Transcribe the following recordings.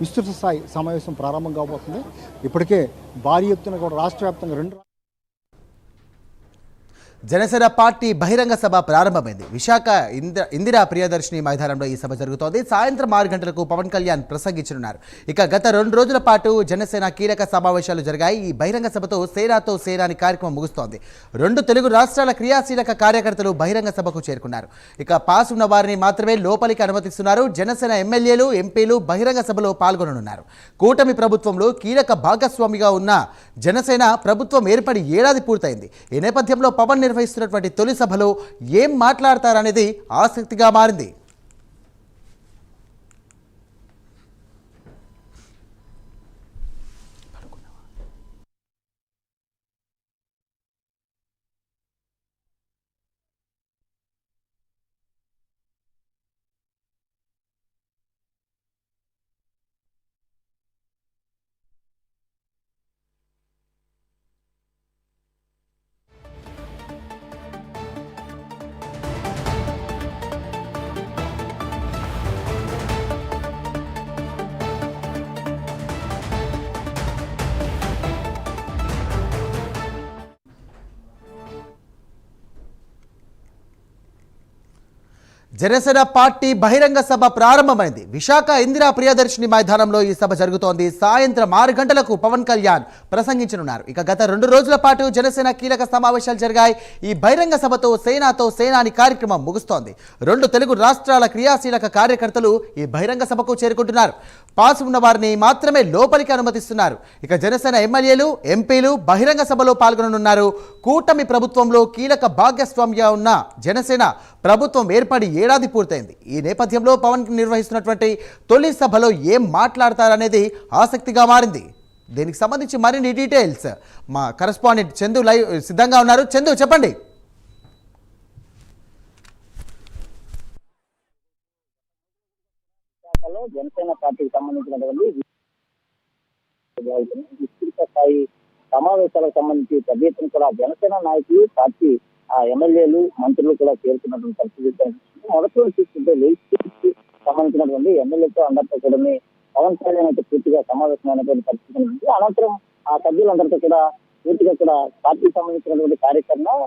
విస్తృత స్థాయి సమావేశం ప్రారంభం కాబోతుంది. ఇప్పటికే భారీ ఎత్తున కూడా రాష్ట్ర వ్యాప్తంగా రెండు జనసేన పార్టీ బహిరంగ సభ ప్రారంభమైంది. విశాఖ ఇంద్ర ఇందిరా ప్రియదర్శిని మైదానంలో ఈ సభ జరుగుతోంది. సాయంత్రం ఆరు గంటలకు పవన్ కళ్యాణ్ ప్రసంగించనున్నారు. ఇక గత రెండు రోజుల పాటు జనసేన కీలక సమావేశాలు జరిగాయి. ఈ బహిరంగ సభతో సేనాతో సేనాని కార్యక్రమం ముగుస్తోంది. రెండు తెలుగు రాష్ట్రాల క్రియాశీలక కార్యకర్తలు బహిరంగ సభకు చేరుకున్నారు. ఇక పాస్ ఉన్న వారిని మాత్రమే లోపలికి అనుమతిస్తున్నారు. జనసేన ఎమ్మెల్యేలు ఎంపీలు బహిరంగ సభలో పాల్గొననున్నారు. కూటమి ప్రభుత్వంలో కీలక భాగస్వామిగా ఉన్న జనసేన ప్రభుత్వం ఏర్పడి ఏడాది పూర్తయింది. ఈ నేపథ్యంలో పవన్ నిర్వహిస్తున్నటువంటి తొలి సభలో ఏం మాట్లాడతారనేది ఆసక్తిగా మారింది. జనసేన పార్టీ బహిరంగ సభ ప్రారంభమైంది. విశాఖ ఇందిరా ప్రియదర్శిని మైదానంలో ఈ సభ జరుగుతోంది. సాయంత్రం ఆరు గంటలకు పవన్ కళ్యాణ్ ప్రసంగించనున్నారు. ఇక గత రెండు రోజుల పాటు జనసేన కీలక సమావేశాలు జరిగాయి. ఈ బహిరంగ సభతో సేనాతో సేనాని కార్యక్రమం ముగుస్తోంది. రెండు తెలుగు రాష్ట్రాల క్రియాశీలక కార్యకర్తలు ఈ బహిరంగ సభకు చేరుకుంటున్నారు. పాస్ ఉన్న వారిని మాత్రమే లోపలికి అనుమతిస్తున్నారు. ఇక జనసేన ఎమ్మెల్యేలు ఎంపీలు బహిరంగ సభలో పాల్గొననున్నారు. కూటమి ప్రభుత్వంలో కీలక భాగస్వామ్య ఉన్న జనసేన ప్రభుత్వం ఏర్పడి ఏడాది పూర్తయింది. ఈ నేపథ్యంలో పవన్ నిర్వహిస్తున్నటువంటి తొలి సభలో ఏం మాట్లాడతారనేది ఆసక్తిగా మారింది. దీనికి సంబంధించి మరిన్ని డీటెయిల్స్ మా కరస్పాండెంట్ చందు లైవ్ సిద్ధంగా ఉన్నారు. చందు చెప్పండి. జనసేన పార్టీకి సంబంధించినటువంటి విస్తృత స్థాయి సమావేశాలకు సంబంధించి పెద్ద ఎత్తున కూడా జనసేన నాయకులు పార్టీ ఆ ఎమ్మెల్యేలు మంత్రులు కూడా చేరుకున్నటువంటి పరిస్థితి కనిపిస్తుంది చూసుకుంటే రోజు లేచి సంబంధించినటువంటి ఎమ్మెల్యేతో అందరితో కూడా పవన్ కళ్యాణ్ అయితే పూర్తిగా సమావేశమైనటువంటి పరిస్థితి ఉంది అనంతరం ఆ సభ్యులందరితో కూడా పూర్తిగా కూడా పార్టీకి సంబంధించినటువంటి కార్యక్రమం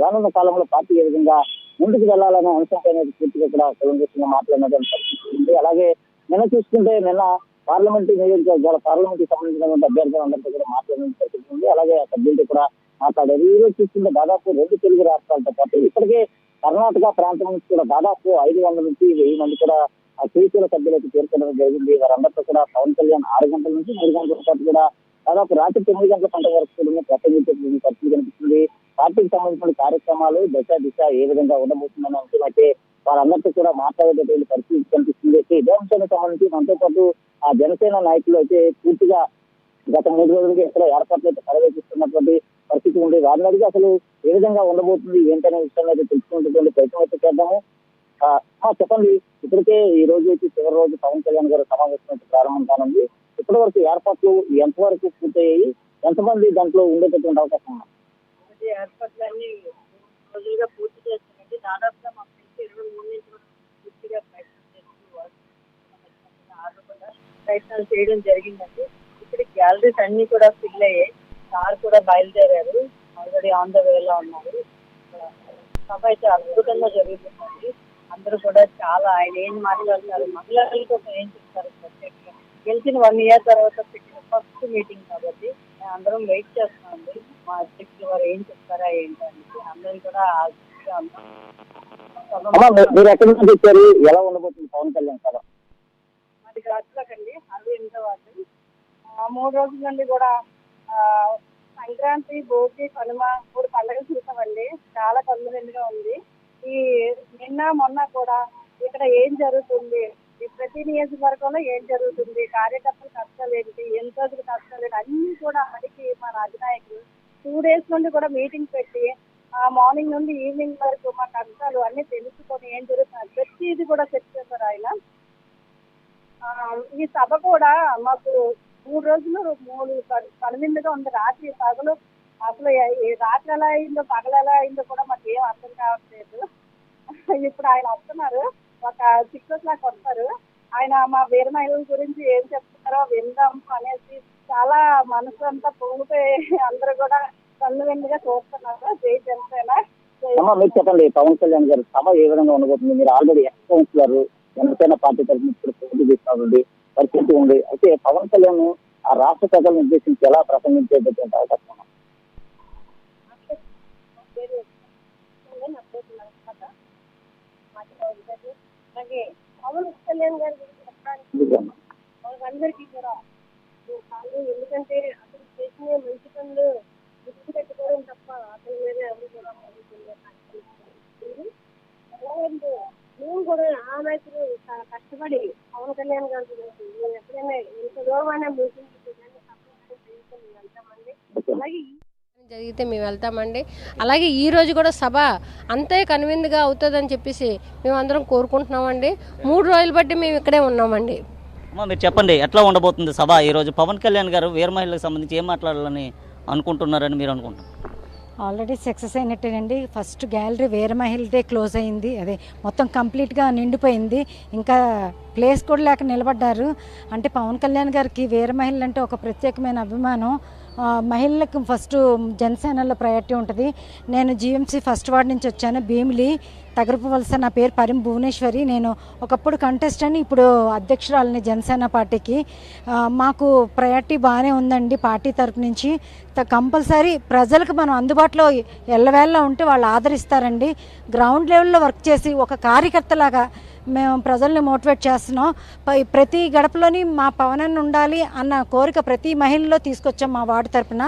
రానున్న కాలంలో పార్టీ ఏ విధంగా ముందుకు వెళ్ళాలనే అంశంపై పూర్తిగా కూడా తెలంగాణ మాట్లాడినటువంటి పరిస్థితి ఉంది. అలాగే నిన్న చూసుకుంటే నిన్న పార్లమెంటు నియోజకవర్గాల పార్లమెంట్ సంబంధించినటువంటి అభ్యర్థులు అందరితో కూడా మాట్లాడిన పరిస్థితి ఉంది. అలాగే ఆ సభ్యులతో కూడా అక్కడ ఈ చూస్తుంటే దాదాపు రెండు తెలుగు రాష్ట్రాలతో పాటు ఇప్పటికే కర్ణాటక ప్రాంతం నుంచి కూడా దాదాపు ఐదు వందల నుంచి వెయ్యి మంది కూడా ఆ సభ్యులకు చేరుకోవడం జరిగింది. వారందరితో కూడా పవన్ కళ్యాణ్ ఆరు గంటల నుంచి మూడు గంటల పాటు కూడా దాదాపు రాత్రి తొమ్మిది గంటల పంట వరకు కూడా పరిస్థితి కనిపిస్తుంది. పార్టీకి సంబంధించిన కార్యక్రమాలు దశ దిశ ఏ విధంగా ఉండబోతుందని అంశం అయితే వారందరితో కూడా మాట్లాడేటటువంటి పరిస్థితి కనిపిస్తుంది. అయితే ఇదే అంశానికి సంబంధించి మనతో పాటు ఆ జనసేన నాయకులు అయితే పూర్తిగా గత మూడు రోజులుగా ఇక్కడ ఏర్పాట్లు అయితే పర్యవేక్షిస్తున్నటువంటి పరిస్థితి ఉంది వారిని అడిగి అసలు ఏ విధంగా ఉండబోతుంది ఏంటనే విషయం అయితే తెలుసుకునేటువంటి ప్రయత్నం అయితే చేద్దాము. చెప్పండి. ఇప్పటికే ఈ రోజు అయితే చివరి రోజు పవన్ కళ్యాణ్ గారు సమావేశం ప్రారంభం కానుంది. ఇప్పటి వరకు ఏర్పాట్లు ఎంతవరకు పూర్తయ్యాయి? ఎంతమంది దాంట్లో ఉండేటటువంటి అవకాశం ఉంది? ఏర్పాట్లన్నీ రోజులుగా పూర్తి చేస్తామండి దాదాపుగా మాకు తెలిసి ఇరవై మూడు నుంచి పూర్తిగా ప్రయత్నం చేస్తూ ప్రయత్నాలు చేయడం జరిగిందండి. ఇప్పుడు గ్యాలరీస్ అన్ని కూడా ఫిల్ అయ్యాయి. సార్ కూడా బయలుదేరారు. ఆల్రెడీ ఆన్ ద వేలో ఉన్నారు. సభ అయితే అద్భుతంగా జరుగుతుందండి. అందరూ కూడా చాలా ఆయన ఏం మాట్లాడతారు మహిళల కోసం ఏం చెప్తారు ప్రత్యేకంగా. గెలిచిన వన్ ఇయర్ తర్వాత పెట్టిన ఫస్ట్ మీటింగ్ కాబట్టి అందరం వెయిట్ చేస్తున్నామండి మా అధ్యక్షులు వారు ఏం చెప్తారా ఏంటి అనేసి అందరం కూడా ఆసక్తిగా మీరు- ఎక్కడి నుంచి వచ్చారు? ఎలా ఉండబోతుంది పవన్ కళ్యాణ్ సభ? మాది గాజులకండి అది ఇంత వాళ్ళు మూడు రోజుల నుండి కూడా సంక్రాంతి భోగి కనుమ మూడు పండుగలు చూసామండి. చాలా కన్నుగా ఉంది. ఈ నిన్న మొన్న కూడా ఇక్కడ ఏం జరుగుతుంది? ఈ ప్రతి నియోజకవర్గంలో ఏం జరుగుతుంది? కార్యకర్తల కష్టాలు ఏంటి? ఎంత రోజులు కష్టాలు ఏంటి? అన్ని కూడా అడిగి మన అధినాయకులు టూ డేస్ నుండి కూడా మీటింగ్ పెట్టి ఆ మార్నింగ్ నుండి ఈవినింగ్ వరకు మా కష్టాలు అన్ని తెలుసుకొని ఏం జరుగుతుంది? ప్రతిది కూడా చెప్తున్నారు ఆయన. ఈ సభ కూడా మాకు మూడు రోజులు మూడు కను- కనువిందుగా ఉంది. రాత్రి పగలు అసలు ఏ- రాత్రి ఎలా అయిందో పగలు ఎలా అయిందో కూడా మాకు ఏం అర్థం కావట్లేదు. ఇప్పుడు ఆయన వస్తున్నారు. ఒక సిక్స్ ఓ క్లాక్ వస్తారు. ఆయన మా వీర మహిళల గురించి ఏం చెప్తున్నారో విందాం అనేసి చాలా మనసు అంతా పొంగిపోయి అందరూ కూడా కళ్ళు వెండుగా చూస్తున్నారు. జై జనసేన. మీరు చెప్పండి పవన్ కళ్యాణ్ గారు సభ ఏ విధంగా ఉండబోతుంది? మీరు already ex councillor Janasena party తరఫున ఇప్పుడు పోటీ చేస్తున్నటువంటి పరిస్థితి ఉంది అయితే పవన్ కళ్యాణ్ ఆ రాష్ట్ర ప్రజలను ఉద్దేశించి ఎలా ప్రసంగించేటటువంటి అవకాశం అలాగే పవన్ కళ్యాణ్ గారి గురించి చెప్పడానికి ఎందుకమ్మా? కూడా ఎందుకంటే అతను చేసిన మంచి పనులు గుర్తు పెట్టుకోవడం తప్ప అతని మీద ఎవరు కూడా మేము కూడా ఆ నాయకులు చాలా కష్టపడి పవన్ కళ్యాణ్ గారి గురించి మేము ఎప్పుడైనా ఎంత దూరమైనా మీటింగ్ వెళ్తామండి. అలాగే ఈ జరిగితే మేము వెళ్తామండి. అలాగే ఈ రోజు కూడా సభ అంతే కనువిందుగా అవుతుందని చెప్పేసి మేము అందరం కోరుకుంటున్నామండి. మూడు రోజులు బట్టి మేము ఇక్కడే ఉన్నామండి. అమ్మా మీరు చెప్పండి ఎట్లా ఉండబోతుంది సభ? ఈరోజు పవన్ కళ్యాణ్ గారు వీర మహిళలకు సంబంధించి ఏం మాట్లాడాలని అనుకుంటున్నారని మీరు అనుకుంటున్నారు? ఆల్రెడీ సక్సెస్ అయినట్టేనండి. ఫస్ట్ గ్యాలరీ వీరమహిల్దే క్లోజ్ అయింది. అదే మొత్తం కంప్లీట్గా నిండిపోయింది. ఇంకా ప్లేస్ కూడా లేక నిలబడ్డారు. అంటే పవన్ కళ్యాణ్ గారికి వీరమహిళ అంటే ఒక ప్రత్యేకమైన అభిమానం. మహిళలకు ఫస్ట్ జనసేనలో ప్రయారిటీ ఉంటుంది. నేను జీఎంసీ ఫస్ట్ వార్డ్ నుంచి వచ్చాను. భీమిలి తగరపు వలస నా పేరు పరిం భువనేశ్వరి. నేను ఒకప్పుడు కంటెస్ట్ అని ఇప్పుడు అధ్యక్షురాలని జనసేన పార్టీకి. మాకు ప్రయారిటీ బాగానే ఉందండి పార్టీ తరపు నుంచి. త- కంపల్సరీ ప్రజలకు మనం అందుబాటులో ఎల్లవేళ్ళ ఉంటే వాళ్ళు ఆదరిస్తారండి. గ్రౌండ్ లెవెల్లో వర్క్ చేసి ఒక కార్యకర్తలాగా మేము ప్రజల్ని మోటివేట్ చేస్తున్నాం. ప్రతి గడపలోని మా పవనన్న ఉండాలి అన్న కోరిక ప్రతి మహిళలో తీసుకొచ్చాం మా వార్డు తరపున.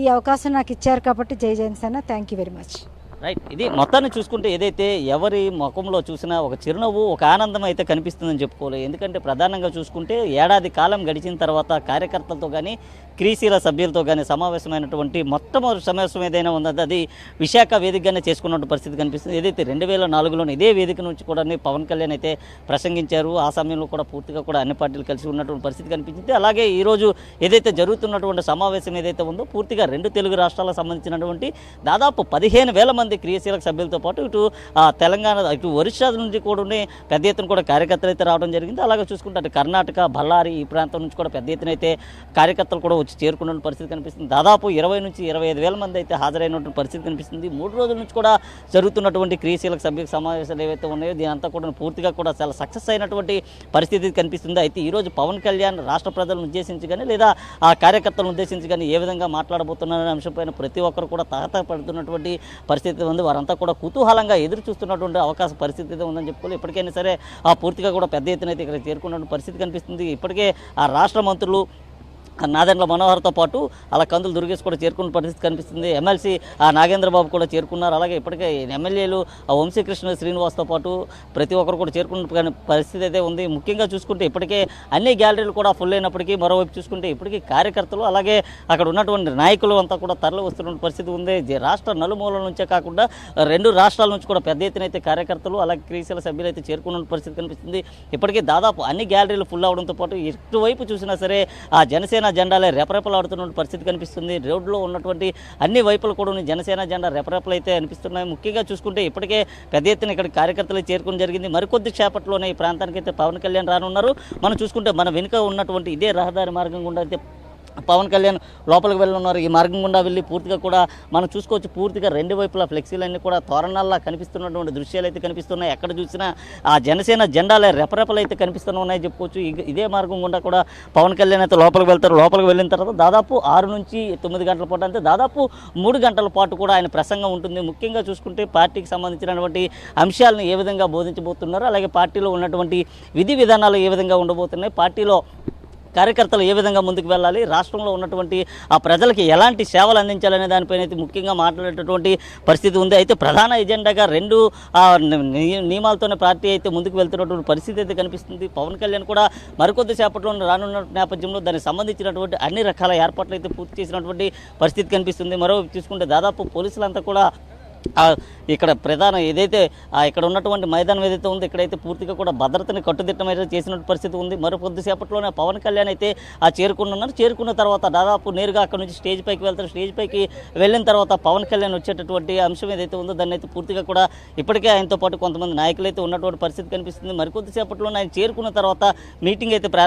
ఈ అవకాశం నాకు ఇచ్చారు కాబట్టి జై Janasena thank you very much right ఇది మొత్తాన్ని చూసుకుంటే ఏదైతే ఎవరి ముఖంలో చూసినా ఒక చిరునవ్వు ఒక ఆనందం అయితే కనిపిస్తుందని చెప్పుకోవాలి. ఎందుకంటే ప్రధానంగా చూసుకుంటే ఏడాది కాలం గడిచిన తర్వాత కార్యకర్తలతో కానీ క్రీసీల సభ్యులతో కానీ సమావేశమైనటువంటి మొట్టమొదటి సమావేశం ఏదైనా ఉందో అది విశాఖ వేదికగానే చేసుకున్న పరిస్థితి కనిపిస్తుంది. ఏదైతే రెండు వేల నాలుగులోనే ఇదే వేదిక నుంచి కూడా పవన్ కళ్యాణ్ అయితే ప్రసంగించారు ఆ సమయంలో కూడా పూర్తిగా కూడా అన్ని పార్టీలు కలిసి ఉన్నటువంటి పరిస్థితి కనిపించింది. అలాగే ఈరోజు ఏదైతే జరుగుతున్నటువంటి సమావేశం ఏదైతే ఉందో పూర్తిగా రెండు తెలుగు రాష్ట్రాలకు సంబంధించినటువంటి దాదాపు పదిహేను వేల మంది క్రియాశీలక సభ్యులతో పాటు ఇటు ఆ, తెలంగాణ ఇటు ఒరిస్సా నుంచి కూడా పెద్ద ఎత్తున కూడా కార్యకర్తలు అయితే రావడం జరిగింది. అలాగే చూసుకుంటే అటు కర్ణాటక బళ్ళారి ఈ ప్రాంతం నుంచి కూడా పెద్ద ఎత్తున అయితే కార్యకర్తలు కూడా వచ్చి చేరుకున్న పరిస్థితి కనిపిస్తుంది. దాదాపు ఇరవై నుంచి ఇరవై ఐదు వేల మంది అయితే హాజరైనటువంటి పరిస్థితి కనిపిస్తుంది. మూడు రోజుల నుంచి కూడా జరుగుతున్నటువంటి క్రియాశీలక సభ్యుల సమావేశాలు ఏవైతే ఉన్నాయో దీని అంతా కూడా పూర్తిగా కూడా చాలా సక్సెస్ అయినటువంటి పరిస్థితి కనిపిస్తుంది. అయితే ఈరోజు పవన్ కళ్యాణ్ రాష్ట్ర ప్రజలను ఉద్దేశించి కానీ లేదా ఆ కార్యకర్తలను ఉద్దేశించి కానీ ఏ విధంగా మాట్లాడబోతున్నారనే అంశంపైన ప్రతి ఒక్కరు కూడా తాత పడుతున్నటువంటి పరిస్థితి ఉంది. వారంతా కూడా కుతూహలంగా ఎదురు చూస్తున్నటువంటి అవకాశ పరిస్థితి అయితే ఉందని చెప్పుకోవాలి. ఇప్పటికైనా సరే ఆ పూర్తిగా కూడా పెద్ద ఎత్తున అయితే ఇక్కడ చేరుకున్న పరిస్థితి కనిపిస్తుంది. ఇప్పటికే ఆ రాష్ట్ర మంత్రులు నాదెండ్ల మనోహర్తో పాటు అలా కందులు దుర్గేష్ కూడా చేరుకున్న పరిస్థితి కనిపిస్తుంది. ఎమ్మెల్సీ ఆ నాగేంద్రబాబు కూడా చేరుకున్నారు. అలాగే ఇప్పటికే ఎమ్మెల్యేలు ఆ వంశీకృష్ణ శ్రీనివాస్తో పాటు ప్రతి ఒక్కరు కూడా చేరుకున్న పరిస్థితి అయితే ఉంది. ముఖ్యంగా చూసుకుంటే ఇప్పటికే అన్ని గ్యాలరీలు కూడా ఫుల్ అయినప్పటికీ మరోవైపు చూసుకుంటే ఇప్పటికీ కార్యకర్తలు అలాగే అక్కడ ఉన్నటువంటి నాయకులు అంతా కూడా తరలి వస్తున్న పరిస్థితి ఉంది. జ- రాష్ట్ర నలుమూలల నుంచే కాకుండా రెండు రాష్ట్రాల నుంచి కూడా పెద్ద ఎత్తున అయితే కార్యకర్తలు అలాగే క్రీసీల సభ్యులు అయితే చేరుకున్న పరిస్థితి కనిపిస్తుంది. ఇప్పటికే దాదాపు అన్ని గ్యాలరీలు ఫుల్ అవడంతో పాటు ఎటువైపు చూసినా సరే ఆ జనసేన జెండాలే రెపరెపలాడుతున్న పరిస్థితి కనిపిస్తుంది. రోడ్లో ఉన్నటువంటి అన్ని వైపులు కూడా ఉన్న జనసేన జెండా రెపరెపలు అయితే అనిపిస్తున్నాయి. ముఖ్యంగా చూసుకుంటే ఇప్పటికే పెద్ద ఎత్తున ఇక్కడ కార్యకర్తలు చేరుకుని జరిగింది. మరికొద్ది చేపట్లోనే ఈ ప్రాంతానికి అయితే పవన్ కళ్యాణ్ రానున్నారు. మనం చూసుకుంటే మన వెనుక ఉన్నటువంటి ఇదే రహదారి మార్గం గుండా అయితే పవన్ కళ్యాణ్ లోపలికి వెళ్ళున్నారు ఈ మార్గం గుండా వెళ్ళి పూర్తిగా కూడా మనం చూసుకోవచ్చు. పూర్తిగా రెండు వైపులా ఫ్లెక్సీలన్నీ కూడా తోరణాల్లా కనిపిస్తున్నటువంటి దృశ్యాలు అయితే కనిపిస్తున్నాయి. ఎక్కడ చూసినా ఆ జనసేన జెండాలే రెపరెపలు అయితే కనిపిస్తున్నాయి చెప్పుకోవచ్చు. ఇదే మార్గం గుండా కూడా పవన్ కళ్యాణ్ అయితే లోపలికి వెళ్తారు. లోపలికి వెళ్ళిన తర్వాత దాదాపు ఆరు నుంచి తొమ్మిది గంటల పాటు అంటే దాదాపు మూడు గంటల పాటు కూడా ఆయన ప్రసంగం ఉంటుంది. ముఖ్యంగా చూసుకుంటే పార్టీకి సంబంధించినటువంటి అంశాలను ఏ విధంగా బోధించబోతున్నారు అలాగే పార్టీలో ఉన్నటువంటి విధి విధానాలు ఏ విధంగా ఉండబోతున్నాయి పార్టీలో కార్యకర్తలు ఏ విధంగా ముందుకు వెళ్ళాలి? రాష్ట్రంలో ఉన్నటువంటి ఆ ప్రజలకి ఎలాంటి సేవలు అందించాలనే దానిపైన అయితే ముఖ్యంగా మాట్లాడేటటువంటి పరిస్థితి ఉంది. అయితే ప్రధాన ఎజెండాగా రెండు నియమాలతోనే పార్టీ అయితే ముందుకు వెళ్తున్నటువంటి పరిస్థితి అయితే కనిపిస్తుంది. పవన్ కళ్యాణ్ కూడా మరికొద్దిసేపట్లో రానున్న నేపథ్యంలో దానికి సంబంధించినటువంటి అన్ని రకాల ఏర్పాట్లు అయితే పూర్తి చేసినటువంటి పరిస్థితి కనిపిస్తుంది. మరో చూసుకుంటే దాదాపు పోలీసులంతా కూడా ఇక్కడ ప్రధాన ఏదైతే ఇక్కడ ఉన్నటువంటి మైదానం ఏదైతే ఉందో ఇక్కడైతే పూర్తిగా కూడా భద్రతని కట్టుదిట్టమైన చేసిన పరిస్థితి ఉంది. మరి కొద్దిసేపట్లోనే పవన్ కళ్యాణ్ అయితే ఆ చేరుకున్నారు చేరుకున్న తర్వాత దాదాపు నేరుగా అక్కడ నుంచి స్టేజ్ పైకి వెళ్తారు. స్టేజ్ పైకి వెళ్ళిన తర్వాత పవన్ కళ్యాణ్ వచ్చేటటువంటి అంశం ఏదైతే ఉందో దాన్ని అయితే పూర్తిగా కూడా ఇప్పటికే ఆయనతో పాటు కొంతమంది నాయకులు అయితే ఉన్నటువంటి పరిస్థితి కనిపిస్తుంది. మరికొద్దిసేపట్లోనే ఆయన చేరుకున్న తర్వాత మీటింగ్ అయితే